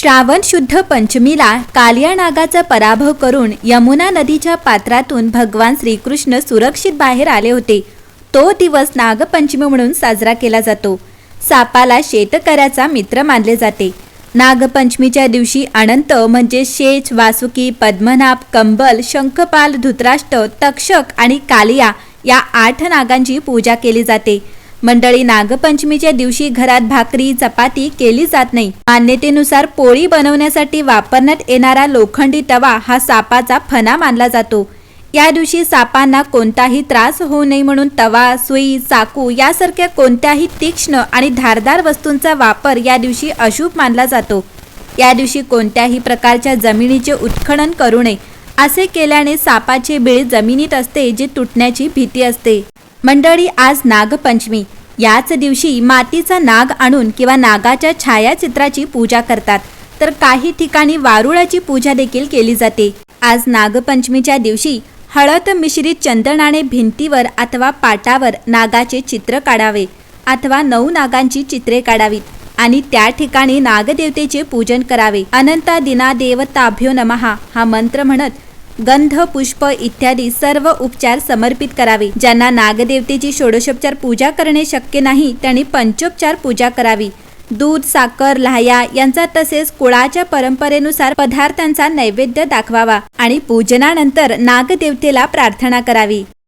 श्रावण शुद्ध पंचमीला कालिया नागाचा पराभव करून यमुना नदीच्या पात्रातून भगवान श्रीकृष्ण सुरक्षित बाहेर आले होते. तो दिवस नागपंचमी म्हणून साजरा केला जातो. सापाला शेतकऱ्याचा मित्र मानले जाते. नागपंचमीच्या दिवशी अनंत म्हणजे शेष वासुकी पद्मनाभ कंबल शंखपाल धुतराष्ट्र तक्षक आणि कालिया या आठ नागांची पूजा केली जाते. मंडळी नागपंचमीच्या दिवशी घरात भाकरी चपाती केली जात नाही. मान्यतेनुसार पोळी बनवण्यासाठी वापरण्यात येणारा लोखंडी तवा हा सापाचा फणा मानला जातो. या दिवशी सापांना कोणताही त्रास होऊ नये म्हणून तवा सुई चाकू यासारख्या कोणत्याही तीक्ष्ण आणि धारदार वस्तूंचा वापर या दिवशी अशुभ मानला जातो. या दिवशी कोणत्याही प्रकारच्या जमिनीचे उत्खनन करू नये असे केल्याने सापाचे बिळ जमिनीत असते जे तुटण्याची भीती असते. मंडळी आज नागपंचमी. याच दिवशी मातीचा नाग आणून किंवा नागाच्या छायाचित्राची पूजा करतात. तर काही ठिकाणी वारुळाची पूजा देखील केली जाते. आज नागपंचमीच्या दिवशी हळद मिश्रित चंदनाने भिंतीवर अथवा पाटावर नागाचे चित्र काढावे अथवा नऊ नागांची चित्रे काढावीत आणि त्या ठिकाणी नागदेवतेचे पूजन करावे. अनंता दिना देवताभ्यो नमहा हा मंत्र म्हणत गंध पुष्प इत्यादी सर्व उपचार समर्पित करावे. ज्यांना नागदेवतेची षोडशोपचार पूजा करणे शक्य नाही त्यांनी पंचोपचार पूजा करावी. दूध साखर लाह्या यांचा तसेच कुळाच्या परंपरेनुसार पदार्थांचा नैवेद्य दाखवावा आणि पूजनानंतर नागदेवतेला प्रार्थना करावी.